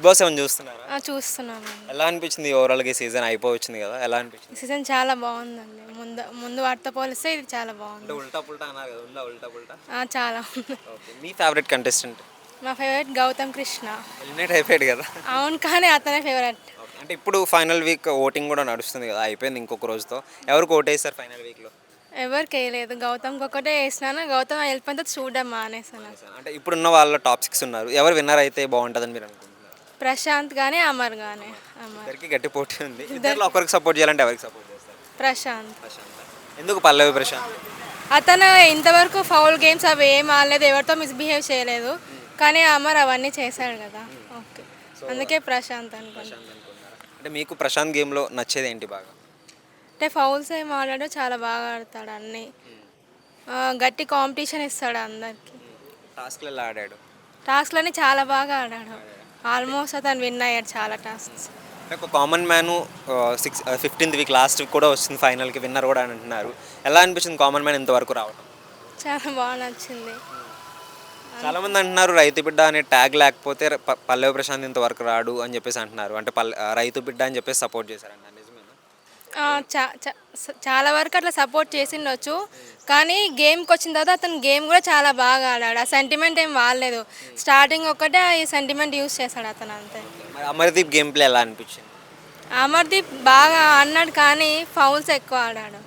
Big boss ఏమైనా చూస్తున్నారా? ఆ, చూస్తున్నాను ఎలా అనిపించింది ఓవరాల్గా సీజన్ అయిపోవచ్చింది కదా? ఎలా అనిపించింది? సీజన్ చాలా బాగుందండి. ముందు ముందు వాటితో పోలిస్తే ఇది చాలా బాగుంది. అంటే ఉల్టా పుల్టా అన్నారు కదా ఉందా ఉల్టా పుల్టా? ఆ, చాలా ఉంది. ఓకే మీ ఫేవరెట్ కంటెస్టెంట్ మా ఫేవరెట్ గౌతమ్ కృష్ణ. ఎలిమినేట్ అయిపోయాడు కదా? అవును కానీ అతనే ఫేవరెట్ ఓకే. అంటే ఇప్పుడు ఫైనల్ వీక్ ఓటింగ్ కూడా నడుస్తుంది కదా అయిపోయింది ఇంకొక రోజుతో. ఎవరికి ఓటేస్తారు ఫైనల్ వీక్లో ఎవరికి వేయలేదు. గౌతమ్కి ఒకటే వేసినాను? గౌతమ్ వెళ్ళిపోతే చూడడం మానేసాను అంటే ఇప్పుడున్న వాళ్ళ టాప్ సిక్స్ ఉన్నారు. ఎవరు విన్నర్ అయితే బాగుంటుందని మీరు అనుకుంటున్నారు? ప్రశాంత్ కానీ అమర్ కానీ అమర్. ఇద్దరికి గట్టి పోటీ ఉంది. ఇద్దరు ఒకరికి సపోర్ట్ చేయాలంటే ఎవరికి సపోర్ట్ చేస్తారు? ప్రశాంత్. ప్రశాంత్. ఎందుకు పల్లవి ప్రశాంత్? అతను ఇంతవరకు ఫౌల్ గేమ్స్ అవి ఏం ఆడలేదు ఎవరితో మిస్బిహేవ్ చేయలేదు. కానీ అమర్ అవన్నీ చేశాడు కదా. ఓకే అందుకే ప్రశాంత్ అనుకుంటా ప్రశాంత్ అనుకున్నారా? అంటే మీకు ప్రశాంత్ గేమ్లో నచ్చేది ఏంటి బాగా? అంటే ఫౌల్స్ ఏం ఆడాడో చాలా బాగా ఆడతాడు అన్నీ. ఆ, గట్టి కాంపిటీషన్ ఇస్తాడు అందరికి. టాస్క్లలో ఆడాడు? టాస్క్లన్నీ చాలా బాగా ఆడాడు. ఆల్మోస్ట్ అతను విన్ అయ్యాడు చాలా టాస్క్స్. ఒక common man six fifteenth week last కూడా వస్తుంది ఫైనల్కి విన్నర్ కూడా అని అంటున్నారు. ఎలా అనిపించింది కామన్ మ్యాన్ ఇంతవరకు రావడం? చాలా బాగా నచ్చింది. చాలా మంది అంటున్నారు రైతు బిడ్డ అనే ట్యాగ్ లేకపోతే ప- పల్లవి ప్రశాంత్ ఇంతవరకు రాడు అని చెప్పేసి అంటున్నారు. అంటే పల్లె రైతు బిడ్డ అని చెప్పేసి సపోర్ట్ చేశారంట నిజమేనా ఆ, చా- చా- స- చాలా వరకు అట్లా సపోర్ట్ చేసిండొచ్చు. కానీ గేమ్కి వచ్చిన తర్వాత అతను గేమ్ కూడా చాలా బాగా ఆడాడు. ఆ సెంటిమెంట్ ఏం వాడలేదు స్టార్టింగ్ ఒక్కటే ఈ సెంటిమెంట్ యూస్ చేశాడు అతను అంతే. మరి అమర్దీప్ గేమ్ ప్లే ఎలా అనిపించింది? అమర్దీప్ బాగా ఆడినాడు కానీ ఫౌల్స్ ఎక్కువ ఆడాడు.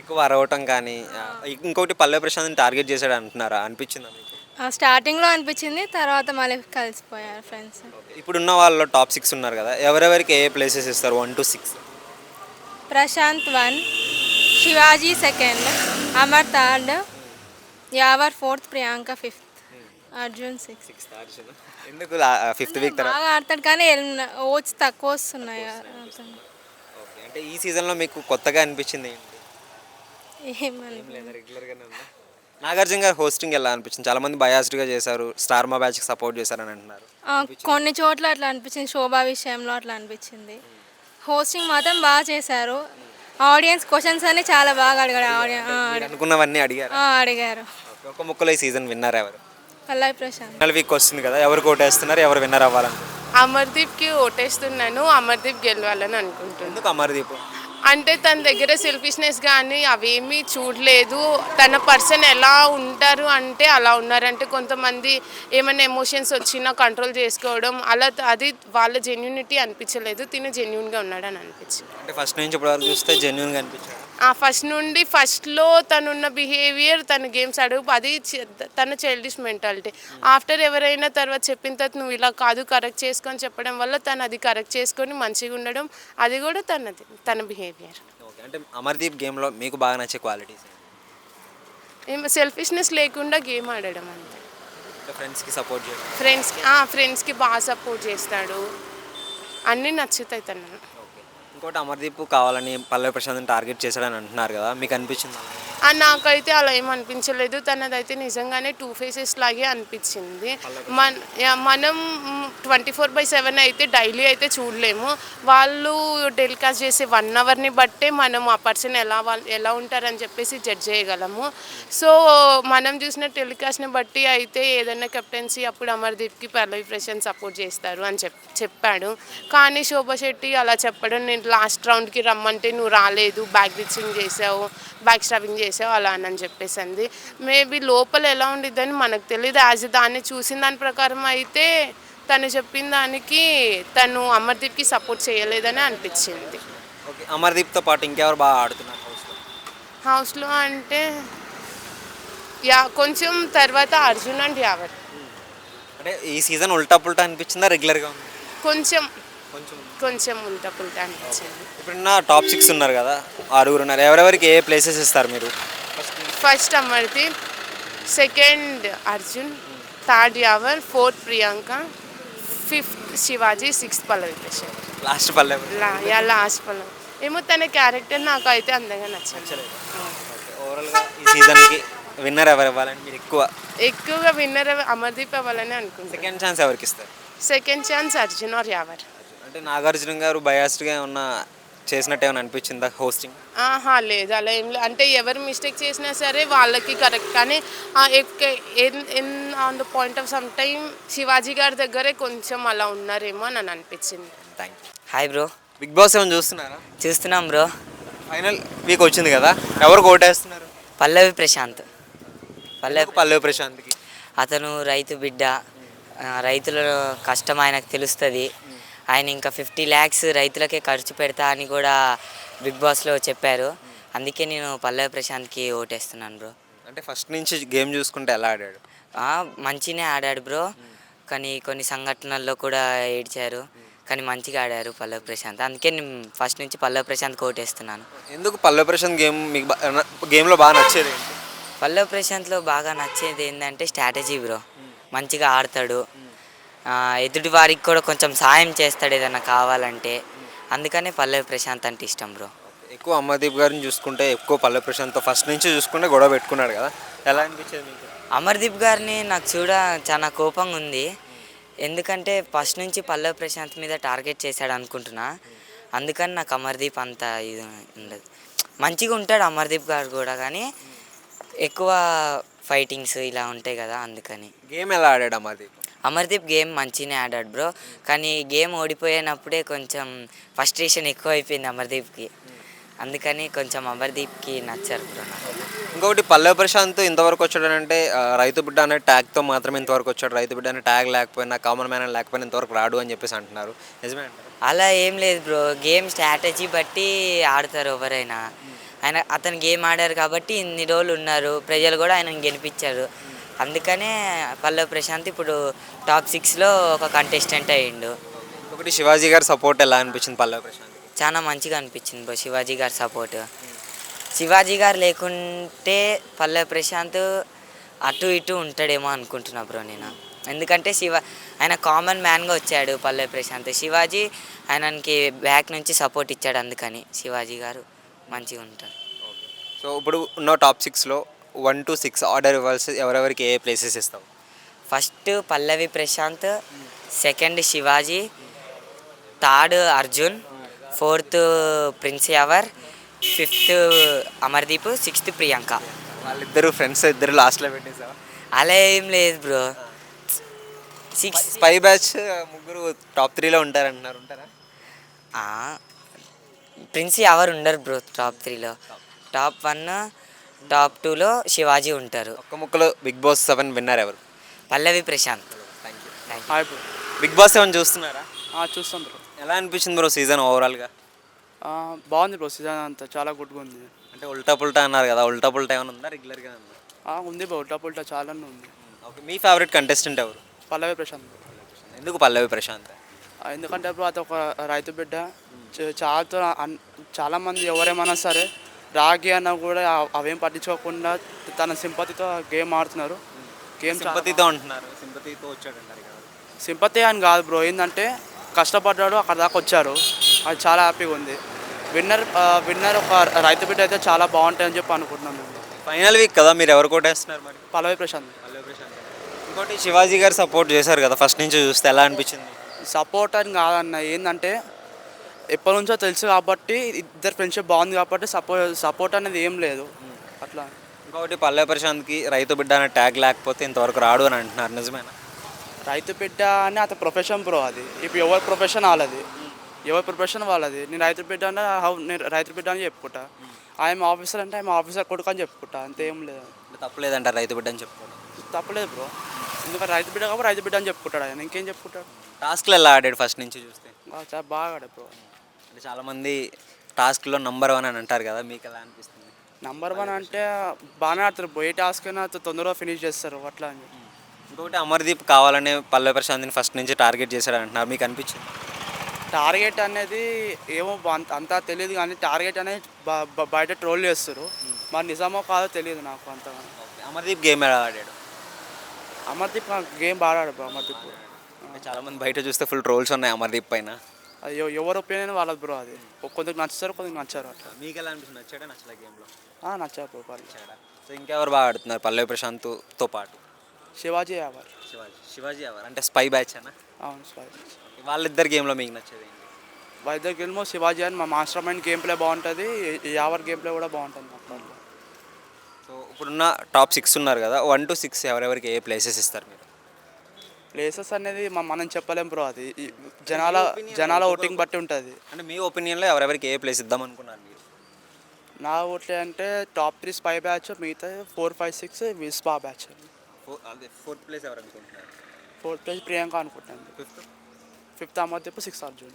ఎక్కువ అరవటం కానీ ఆ, ఇంకోటి పల్లవి ప్రశాంత్ టార్గెట్ చేశాడు అంటున్నారా? అనిపించిందా స్టార్టింగ్లో అనిపించింది తర్వాత మళ్ళీ కలిసిపోయారు ఫ్రెండ్స్ ఇప్పుడున్న వాళ్ళలో టాప్ సిక్స్ ఉన్నారు కదా ఎవరెవరికి ఏ ప్లేసెస్ ఇస్తారు? One two six Prashanth one Shivaji second Amar third Yawar fourth Priyanka fifth Arjun sixth. ఎందుకు ఫిఫ్త్ వీక్ తర్వాత? బాగా ఆడతాడు కానీ ఓట్స్ తక్కువ వస్తున్నాయి అంటే ఈ సీజన్లో మీకు కొత్తగా అనిపించింది నాగార్జున గారు హోస్టింగ్ ఎలా అనిపించింది? చాలా మంది బయాస్డ్గా చేశారు స్టార్ మా బ్యాచ్కి సపోర్ట్ చేశారని అంటున్నారు. కొన్ని చోట్ల అట్లా అనిపించింది శోభా విషయంలో అట్లా అనిపించింది. హోస్టింగ్ మాత్రం బాగా చేశారు. ఆడియన్స్ క్వశ్చన్స్ అన్ని చాలా బాగా అడిగాడు ఆడియన్ మీరు అనుకున్నవన్నీ అడిగారు. అడిగారు. ఒక ముక్కలో ఈ సీజన్ విన్నర్ ఎవరు? పల్లవి ప్రశాంత్. వీక్ వస్తుంది కదా ఎవరు కోటేస్తున్నారు ఎవరు విన్నర్ అవ్వాలనుకుంటున్నారు? అమర్దీప్కి ఓటేస్తున్నాను అమర్దీప్ గెలవాలని అనుకుంటున్నాను ఎందుకు అమర్దీప్? అంటే తన దగ్గర సెల్ఫిష్నెస్ కానీ అవేమీ చూడలేదు. తన పర్సన్ ఎలా ఉంటారు అంటే అలా ఉన్నారంటే కొంతమంది ఏమైనా ఎమోషన్స్ వచ్చినా కంట్రోల్ చేసుకోవడం అలా అది వాళ్ళ జెన్యూనిటీ అనిపించలేదు. తిను జెన్యున్గా ఉన్నాడని అనిపించింది. అంటే ఫస్ట్ నుంచి చూస్తే జెన్యున్గా అనిపించింది ఫస్ట్ నుండి ఫస్ట్లో తనున్న బిహేవియర్ తన గేమ్స్ అడుగు అది తన చైల్డిష్ మెంటాలిటీ ఆఫ్టర్ ఎవరైనా తర్వాత చెప్పిన తర్వాత నువ్వు ఇలా కాదు కరెక్ట్ చేసుకొని చెప్పడం వల్ల తను అది కరెక్ట్ చేసుకొని మంచిగా ఉండడం అది కూడా తనది తన బిహేవియర్ అంటే అమర్దీప్ గేమ్లో మీకు బాగా నచ్చే క్వాలిటీస్ ఏం సెల్ఫిష్నెస్ లేకుండా గేమ్ ఆడడం అంతే. ఫ్రెండ్స్కి సపోర్ట్ ఫ్రెండ్స్కి ఫ్రెండ్స్కి బాగా సపోర్ట్ చేస్తాడు. అన్నీ నచ్చుతాయి తను ఇంకోటి అమర్దీప్ కావాలని పల్లవి ప్రశాంత్ టార్గెట్ చేశాడని అంటున్నారు కదా మీకు అనిపించింది? నాకైతే అలా ఏమనిపించలేదు తనదైతే నిజంగానే టూ ఫేసెస్ లాగే అనిపించింది. మన మనం ట్వంటీ ఫోర్ బై సెవెన్ అయితే డైలీ అయితే చూడలేము. వాళ్ళు టెలికాస్ట్ చేసే వన్ అవర్ని బట్టే మనం ఆ పర్సన్ ఎలా వాళ్ళు ఎలా ఉంటారని చెప్పేసి జడ్జ్ చేయగలము. సో మనం చూసిన టెలికాస్ట్ని బట్టి అయితే ఏదైనా కెప్టెన్సీ అప్పుడు అమర్దీప్కి పల్లవి ప్రశాంత్ సపోర్ట్ చేస్తారు అని చెప్ చెప్పాడు. కానీ శోభా శెట్టి అలా చెప్పడం నేను లాస్ట్ రౌండ్కి రమ్మంటే నువ్వు రాలేదు. బ్యాక్ బిచ్చింగ్ చేసావు. బ్యాక్ స్టాపింగ్ చేసావు అలా అని చెప్పేసి అంది మేబీ లోపల ఎలా ఉండిద్దని మనకు తెలియదు యాజ్ దాన్ని చూసిన దాని ప్రకారం అయితే తను చెప్పిన దానికి తను అమర్దీప్కి సపోర్ట్ చేయలేదని అనిపించింది. ఓకే అమర్దీప్తో పాటు ఇంకెవరు బాగా ఆడుతున్నారు హౌస్లో? అంటే యా కొంచెం తర్వాత అర్జున్ అండ్ యావర్ అంటే ఈ సీజన్ ఉల్టా పుల్టా అనిపించిందా? రెగ్యులర్గా కొంచెం. కొంచెం. కొంచెం ఉల్టా పుల్టా అనిపించింది ఇప్పుడున్న టాప్ సిక్స్ ఉన్నారు కదా ఆరుగురు ఉన్నారు. ఎవరెవరికి ఏ ప్లేసెస్ ఇస్తారు మీరు? First Amardeep second Arjun third Yawar fourth Priyanka fifth Shivaji sixth Pallavi Prashanth. Last పల్లె లా యా లాస్ట్ పల్లవి. ఏమో తన క్యారెక్టర్ నాకు అయితే అందంగా నచ్చింది ఓవరాల్గా ఈ సీజన్కి విన్నర్ ఎవరు ఇవ్వాలని మీరు ఎక్కువ? ఎక్కువగా విన్నర్ అమర్దీప్ అవ్వాలని అనుకుంటున్నాను సెకండ్ ఛాన్స్ ఎవరికి ఇస్తారు? Second chance Arjun or Yawar. అంటే నాగార్జున గారు బయాస్డ్గా ఉన్న చేసినట్టు ఏమైనా అనిపించిందా హోస్టింగ్ ఆహా లేదు. అలా ఏం లేదు అంటే ఎవరు మిస్టేక్ చేసినా సరే వాళ్ళకి కరెక్ట్ కానీ on the point of some time Shivaji గారి దగ్గరే కొంచెం అలా ఉన్నారేమో అని అని అనిపించింది. Thank you hi bro big boss ఏమైనా చూస్తున్నారా? చూస్తున్నాం బ్రో ఫైనల్ వీక్ వచ్చింది కదా. ఎవరు ఓటేస్తున్నారు? పల్లవి ప్రశాంత్. పల్లవి పల్లవి ప్రశాంత్కి? అతను రైతు బిడ్డ. రైతుల కష్టం ఆయనకు తెలుస్తుంది. ఆయన ఇంకా ఫిఫ్టీ ల్యాక్స్ రైతులకే ఖర్చు పెడతా అని కూడా బిగ్ బాస్లో చెప్పారు. అందుకే నేను పల్లవి ప్రశాంత్కి ఓటేస్తున్నాను బ్రో. అంటే ఫస్ట్ నుంచి గేమ్ చూసుకుంటే ఎలా ఆడాడు? ఆ, మంచిగానే ఆడాడు బ్రో. కానీ కొన్ని సంఘటనల్లో కూడా ఏడ్చారు. కానీ మంచిగా ఆడారు పల్లవి ప్రశాంత్. అందుకే నేను ఫస్ట్ నుంచి పల్లవి ప్రశాంత్కి ఓటేస్తున్నాను. ఎందుకు పల్లవి ప్రశాంత్ గేమ్ మీకు గేమ్లో బాగా నచ్చేది పల్లవ్ ప్రశాంత్లో బాగా నచ్చేది ఏంటంటే స్ట్రాటజీ బ్రో. మంచిగా ఆడతాడు. ఎదుటి వారికి కూడా కొంచెం సాయం చేస్తాడు ఏదైనా కావాలంటే. అందుకనే పల్లవి ప్రశాంత్ అంటే ఇష్టం బ్రో. ఎక్కువ అమ్మదీప్ గారిని చూసుకుంటే ఎక్కువ పల్లవి ప్రశాంత్తో ఫస్ట్ నుంచి చూసుకుంటే గొడవ పెట్టుకున్నాడు కదా. ఎలా అనిపించేది మీకు? అమర్దీప్ గారిని నాకు చూడ చాలా కోపంగా ఉంది. ఎందుకంటే ఫస్ట్ నుంచి పల్లవి ప్రశాంత్ మీద టార్గెట్ చేశాడు అనుకుంటున్నా. అందుకని నాకు అమర్దీప్ అంత ఇది ఉండదు. మంచిగా ఉంటాడు అమర్దీప్ గారు కూడా కానీ ఎక్కువ ఫైటింగ్స్ ఇలా ఉంటాయి కదా అందుకని. గేమ్ ఎలా ఆడాడు అమ్మదీప్ అమర్దీప్ గేమ్ మంచిగానే ఆడాడు బ్రో. కానీ గేమ్ ఓడిపోయినప్పుడే కొంచెం ఫస్ట్రేషన్ ఎక్కువ అయిపోయింది అమర్దీప్కి. అందుకని కొంచెం అమర్దీప్కి నచ్చారు బ్రో ఇంకొకటి పల్లవి ప్రశాంత్ ఇంతవరకు వచ్చాడనంటే రైతు బిడ్డ అనే ట్యాగ్తో మాత్రమే ఇంతవరకు వచ్చాడు. రైతు బిడ్డ అనే ట్యాగ్ లేకపోయినా కామన్ మ్యాన్ లేకపోయినా ఇంతవరకు రాడు అని చెప్పేసి అంటున్నారు. నిజమే అలా ఏం లేదు బ్రో. గేమ్ స్ట్రాటజీ బట్టి ఆడతారు ఎవరైనా. ఆయన అతను గేమ్ ఆడారు కాబట్టి ఇన్ని రోజులు ఉన్నారు. ప్రజలు కూడా ఆయన గెలిపించారు. అందుకనే పల్లవి ప్రశాంత్ ఇప్పుడు టాప్ సిక్స్లో ఒక కంటెస్టెంట్ అయ్యిండు. ఇంకొకటి శివాజీ గారి సపోర్ట్ ఎలా అనిపించింది పల్లవి ప్రశాంత్? చాలా మంచిగా అనిపించింది బ్రో శివాజీ గారి సపోర్ట్ శివాజీ గారు లేకుంటే పల్లె ప్రశాంత్ అటు ఇటు ఉంటాడేమో అనుకుంటున్నా బ్రో నేను. ఎందుకంటే శివ ఆయన కామన్ మ్యాన్గా వచ్చాడు పల్లె ప్రశాంత్. శివాజీ ఆయనకి బ్యాక్ నుంచి సపోర్ట్ ఇచ్చాడు అందుకని శివాజీ గారు మంచిగా ఉంటారు. సో ఇప్పుడు ఉన్న టాప్ సిక్స్లో వన్ టు సిక్స్ ఆర్డర్ ఇవ్వాల్సి ఎవరెవరికి ఏ ప్లేసెస్ ఇస్తావు? First Pallavi Prashanth second Shivaji third Arjun fourth Prince Yawar fifth Amardeep sixth Priyanka. వాళ్ళిద్దరు ఫ్రెండ్స్ ఇద్దరు లాస్ట్లో పెట్టేసావా అలా ఏం లేదు బ్రో. సిక్స్ స్పై బ్యాచ్ ముగ్గురు టాప్ త్రీలో ఉంటారంటున్నారు ఉంటారా ప్రిన్స్ ఎవరు ఉండరు బ్రో టాప్ త్రీలో టాప్ వన్ టాప్ టూలో శివాజీ ఉంటారు. ఒక్క ముక్కలో బిగ్ బాస్ సెవెన్ విన్నర్ ఎవరు? Pallavi Prashanth. Hi bro. Big boss seven చూస్తున్నారా? ఆ, చూస్తాం బ్రో. ఎలా అనిపించింది బ్రో సీజన్ ఓవరాల్గా? ఆ, బాగుంది బ్రో సీజన్ అంతా చాలా గుడ్గా ఉంది. అంటే ఉల్టా పుల్టా అన్నారు కదా ఉల్టా పుల్టా ఏమైనా ఉందా రెగ్యులర్గా ఉందా? ఆ, ఉంది బ్రో ఉల్టా పుల్టా చాలా ఉంది. ఓకే మీ ఫేవరెట్ కంటెస్టెంట్ ఎవరు? పల్లవి ప్రశాంత్ బ్రో. ఎందుకు పల్లవి ప్రశాంత్? ఆ, ఎందుకంటే బ్రో అది ఒక రైతు బిడ్డ. చ- చాలా అన్- చాలా మంది ఎవరేమన్నా సరే రాగి అన్న కూడా అవేం పట్టించుకోకుండా తన సింపతితో గేమ్ ఆడుతున్నారు. గేమ్ సింపతితో అంటున్నారు. సింపతితో వచ్చాడంటారు కదా. సింపతి అని కాదు బ్రో ఏంటంటే కష్టపడ్డాడు అక్కడ దాకా వచ్చారు. అది చాలా హ్యాపీగా ఉంది. విన్నర్ విన్నర్ ఒక రైతు బిడ్డ అయితే చాలా బాగుంటుందని చెప్పి అనుకుంటున్నాం మేము. ఫైనల్ వీక్ కదా మీరు ఎవరు కొట్టేస్తున్నారు మరి? పల్లవి ప్రశాంత్. పల్లవి ప్రశాంత్. ఇంకోటి శివాజీ గారు సపోర్ట్ చేశారు కదా ఫస్ట్ నుంచి చూస్తే ఎలా అనిపించింది? సపోర్ట్ అని కాదన్న ఏంటంటే ఎప్పటి నుంచో తెలుసు కాబట్టి ఇద్దరు ఫ్రెండ్షిప్ బాగుంది కాబట్టి సపోర్ట్ సపోర్ట్ అనేది ఏం లేదు. అట్లా. ఇంకొకటి పల్లవి ప్రశాంత్కి రైతు బిడ్డ అనే ట్యాగ్ లేకపోతే ఇంతవరకు రాడు అని అంటున్నారు. నిజమేనా? రైతు బిడ్డ అని అతని ప్రొఫెషన్ బ్రో అది. ఇప్పుడు ఎవరి ప్రొఫెషన్ వాళ్ళది? ఎవరి ప్రొఫెషన్ వాళ్ళది? నేను రైతు బిడ్డ అంటే హౌ నేను రైతు బిడ్డ అని చెప్పుకుంటా. ఆయన ఆఫీసర్ అంటే ఆయన ఆఫీసర్ కొడుకు అని చెప్పుకుంటా. అంతే ఏం లేదు. అంటే తప్పలేదంటారు రైతు బిడ్డ అని చెప్పుకోవడం? తప్పలేదు బ్రో ఎందుకంటే రైతు బిడ్డ కాబట్టి రైతు బిడ్డ అని చెప్పుకుంటాడు ఆయన. ఇంకేం చెప్పుకుంటాడు? టాస్క్లు ఎలా ఆడాడు ఫస్ట్ నుంచి చూస్తే? చాలా బాగా ఆడాడు బ్రో అంటే చాలామంది టాస్క్లో నంబర్ వన్ అని అంటారు కదా మీకు ఎలా అనిపిస్తుంది? నంబర్ వన్ అంటే బాగానే ఆడతారు. ఏ టాస్క్ అయినా తొందరగా ఫినిష్ చేస్తారు అట్లా అని. ఇంకొకటి అమర్దీప్ కావాలనే పల్లవి ప్రశాంత్ని ఫస్ట్ నుంచి టార్గెట్ చేశాడు అంటున్నారు. మీకు అనిపించింది? టార్గెట్ అనేది ఏమో అంత- అంతా తెలియదు కానీ టార్గెట్ అనేది బయట ట్రోల్ చేస్తారు. మరి నిజమో కాదో తెలియదు నాకు అంత అమర్దీప్ గేమ్ ఎలా ఆడాడు? అమర్దీప్ గేమ్ బాగా ఆడాడు అమర్దీప్. అంటే చాలామంది బయట చూస్తే ఫుల్ ట్రోల్స్ ఉన్నాయి అమర్దీప్ పైన. అది ఎవ- ఎవరి ఒపీనియన్ వాళ్ళది బ్రో అది. కొందరికి నచ్చుతారు కొందరికి నచ్చారు అట్లా. మీకు ఎలా అనిపిస్తుంది నచ్చాడా నచ్చలే గేమ్లో నచ్చారు బ్రో పర్లేదు. నచ్చాడా? సో ఇంకెవరు బాగా ఆడుతున్నారు పల్లవి ప్రశాంత్తో పాటు? శివాజీ యావర్. శివాజీ. శివాజీ ఎవరు అంటే స్పై బ్యాచ్ అన్న అవును సారీ వాళ్ళిద్దరు గేమ్లో మీకు నచ్చేది ఏంటి? వైద్య గెల్మో శివాజీ అని మా మాస్టర్ మైండ్ గేమ్ ప్లే బాగుంటుంది యావర్ గేమ్ ప్లే కూడా బాగుంటుంది మా దాంట్లో. సో ఇప్పుడున్న టాప్ సిక్స్ ఉన్నారు కదా వన్ టు సిక్స్ ఎవరెవరికి ఏ ప్లేసెస్ ఇస్తారు మీరు? ప్లేసెస్ అనేది మనం చెప్పలేం బ్రో అది. జనాల జనాల ఓటింగ్ బట్టి ఉంటుంది. అంటే మీ ఒపీనియన్లో ఎవరెవరికి ఏ ప్లేస్ ఇద్దాం అనుకున్నారు మీరు? నా ఓట్లే అంటే టాప్ త్రీ స్పై బ్యాచ్ మిగతా ఫోర్ ఫైవ్ సిక్స్ విస్పా బ్యాచ్ ఫోర్త్ ప్లేస్ ఎవరు అనుకుంటున్నారు? ఫోర్త్ ప్లేస్ ప్రియాంక అనుకుంటాను. Fifth fifth Amardeep six Arjun.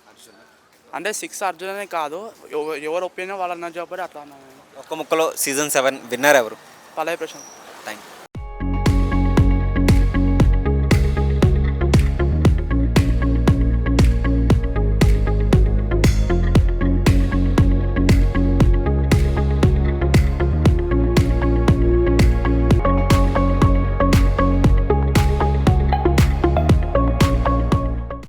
అంటే సిక్స్ అర్జున్ అనే కాదు ఎవ- ఎవరు ఒపీనియన్ వాళ్ళ అన్న చెప్పారు అట్లా అన్నాను ఒక్క ముక్కలో సీజన్ సెవెన్ విన్నర్ ఎవరు? పల్లవి ప్రశాంత్. Thank you